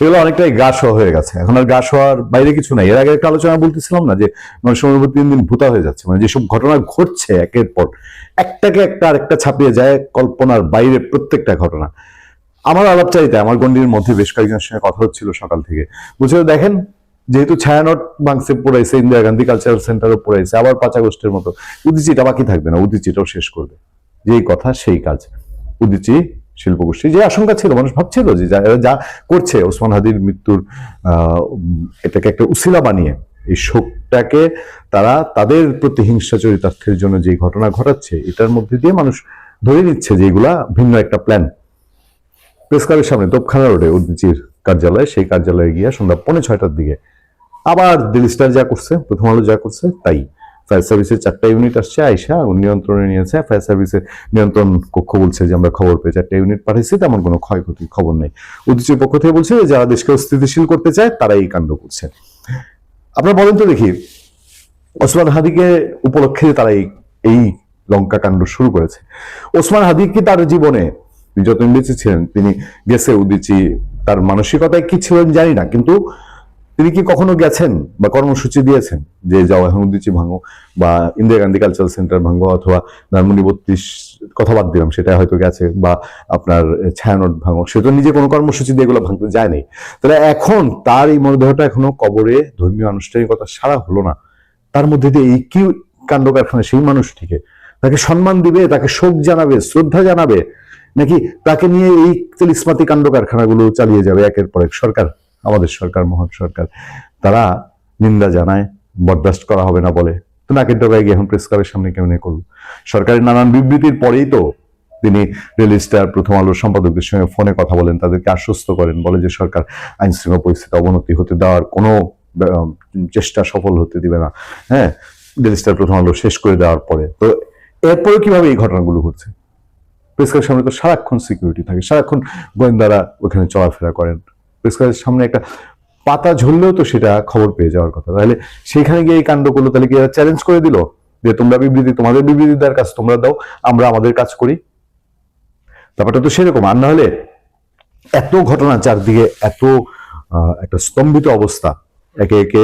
এগুলো অনেকটাই গাছ হয়ে গেছে। এখন আর গা শোয়ার বাইরে কিছু নাই। এর আগে একটা আলোচনা বলতেছিলাম না যে মানুষের মনোভাব দিন দিন ভূতা হয়ে যাচ্ছে। মানে যেসব ঘটনা ঘটছে একের পর, একটাকে একটা আরেকটা ছাপিয়ে যায় কল্পনার বাইরে প্রত্যেকটা ঘটনা। আমার আলাপচারিতে আমার গণ্ডির মধ্যে বেশ কয়েকজনের সঙ্গে কথা হচ্ছিল সকাল থেকে। বুঝে দেখেন, যেহেতু ছায়ানট বাংসে পড়াইছে ইন্দিরা গান্ধী কালচারাল সেন্টারও পড়াইছে আবার পাঁচ আগস্টের মতো, উদিচিটা বাকি থাকবে না, উদিচিটাও শেষ করবে। যেই কথা, সেই কাজ। উদিচি শিল্পগোষ্ঠী, যে আশঙ্কা ছিল, মানুষ ভাবছিল যে যা করছে, ওসমান হাদির মৃত্যুর এটাকে একটা উসিলা বানিয়ে, এই শোকটাকে তারা তাদের প্রতিহিংসা চরিতার্থের জন্য যে ঘটনা ঘটাচ্ছে, এটার মধ্যে দিয়ে মানুষ ধরে নিচ্ছে যে এগুলা ভিন্ন একটা প্ল্যান প্রেস ক্লাবের সামনে তোপখানা রোডে উদ্দিচির কার্যালয়ে, সেই কার্যালয়ে গিয়ে সন্ধ্যা পৌনে ছয়টার দিকে আবার দিল স্টার যা করছে, প্রথম আলো যা করছে, তাই। ফায়ার সার্ভিসের চারটা ইউনিট আসছে, আইসা নিয়ন্ত্রণে নিয়েছে। ফায়ার সার্ভিসের নিয়ন্ত্রণ কক্ষ বলছে যে, আমরা খবর পেয়ে চারটা ইউনিট পাঠিয়েছি তেমন কোনো ক্ষয়ক্ষতির খবর নেই। উদ্দিচির পক্ষ থেকে বলছে যারা দেশকে স্থিতিশীল করতে চায় তারা এই কাণ্ড করছে। আপনারা বলেন তো দেখি, ওসমান হাদিকে উপলক্ষে তারা এই এই লঙ্কা কাণ্ড শুরু করেছে। ওসমান হাদি কি তার জীবনে যতদিন বেঁচে ছিলেন? তিনি গেছে উদিচি, তার মানসিকতায় কি ছিলেন জানি না, কিন্তু তিনি কি কখনো গেছেন বা কর্মসূচি দিয়েছেন যে যাও উদিচি ভাঙো বা ইন্দিরা গান্ধী কালচারাল সেন্টার ভাঙো অথবা ধানমন্ডি বত্রিশ কথা বাদ দিলাম সেটা হয়তো গেছে বা আপনার ছায়ানট ভাঙো সে তো নিজে কোনো কর্মসূচি দিয়ে এগুলো ভাঙতে যায়নি তাহলে এখন তার এই মরদেহটা এখনও কবরে ধর্মীয় আনুষ্ঠানিকতা সারা হলো না। তার মধ্যে দিয়ে এই কি কাণ্ড কারখানা সেই মানুষটিকে তাকে সম্মান দিবে, তাকে শোক জানাবে, শ্রদ্ধা জানাবে, নাকি তাকে নিয়ে এই তেলিসমাতি কাণ্ড কারখানাগুলো চালিয়ে যাবে একের পর এক সরকার? আমাদের সরকার, মহান সরকার, তারা নিন্দা জানায়, বরদাস্ত করা হবে না বলে। তো নাকের ডগায় গিয়ে এখন প্রেস ক্লাবের সামনে কেমন করল? সরকারের নানান বিবৃতির পরেই তো তিনি রেল স্টার প্রথম আলোর সম্পাদকদের সঙ্গে ফোনে কথা বলেন, তাদেরকে আশ্বস্ত করেন, বলে যে সরকার আইন শৃঙ্খলা পরিস্থিতি অবনতি হতে দেওয়ার কোনো চেষ্টা সফল হতে দিবে না। হ্যাঁ রেল স্টার প্রথম আলো শেষ করে দেওয়ার পরে। তো এরপরে কীভাবে এই ঘটনাগুলো ঘটছে? প্রেস ক্লাবের সামনে তো সারাক্ষণ সিকিউরিটি থাকে, সারাক্ষণ গোয়েন্দারা ওখানে চলাফেরা করেন। প্রেস সামনে একটা পাতা ঝরলেও তো সেটা খবর পেয়ে যাওয়ার কথা। তাহলে সেখানে গিয়ে এই কাণ্ড করল তাহলে কি চ্যালেঞ্জ করে দিল? যে তোমরা বিবৃতি, তোমাদের বিবৃতি দেওয়ার কাজ তোমরা দাও, আমরা আমাদের কাজ করি। ব্যাপারটা তো সেরকম। আর না হলে এত ঘটনা চারদিকে, এত একটা স্তম্ভিত অবস্থা। একে একে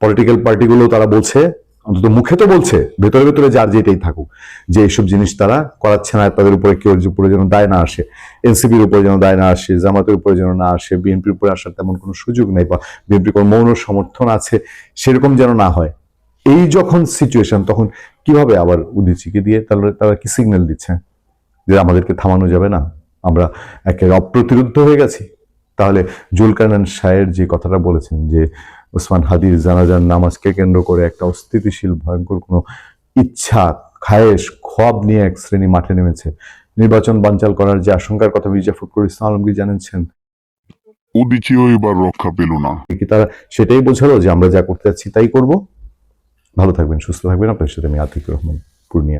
পলিটিক্যাল পার্টিগুলো তারা বলছে অন্তত মুখে তো বলছে, ভেতরে ভেতরে যার যেটাই থাকুক, যে এইসব জিনিস তারা করাচ্ছে না, তাদের উপরে কেউ উপরে যেন দায় না আসে, এনসিপির উপরে যেন দায় না আসে, জামাতের উপরে যেন না আসে, বিএনপির উপরে আসার তেমন কোনো সুযোগ নেই বা বিএনপির কোনো মৌন সমর্থন আছে, সেরকম যেন না হয়। এই যখন সিচুয়েশন তখন কীভাবে আবার উদিচিকে দিয়ে তাহলে তারা কি সিগন্যাল দিচ্ছে? যে আমাদেরকে থামানো যাবে না, আমরা একে অপ্রতিরুদ্ধ হয়ে গেছি। তাহলে জুলকারনান শাহের যে কথাটা বলেছেন যে ওসমান হাদির জানাজার নামাজকে কেন্দ্র করে একটা অস্থিতিশীল ভয়ঙ্কর কোনো ইচ্ছা খায়েশ খোয়াব নিয়ে এক শ্রেণি মাঠে নেমেছে। নির্বাচন বানচাল করার যে আশঙ্কার কথা মির্জা ফখরুল ইসলাম আলমগীর উদিচিও এবার রক্ষা পেল না। কি তারা সেটাই বোঝালো যে আমরা যা করতে যাচ্ছি তাই করব। ভালো থাকবেন সুস্থ থাকবেন। আপনার সাথে আমি আতিক রহমান পূর্ণিয়া।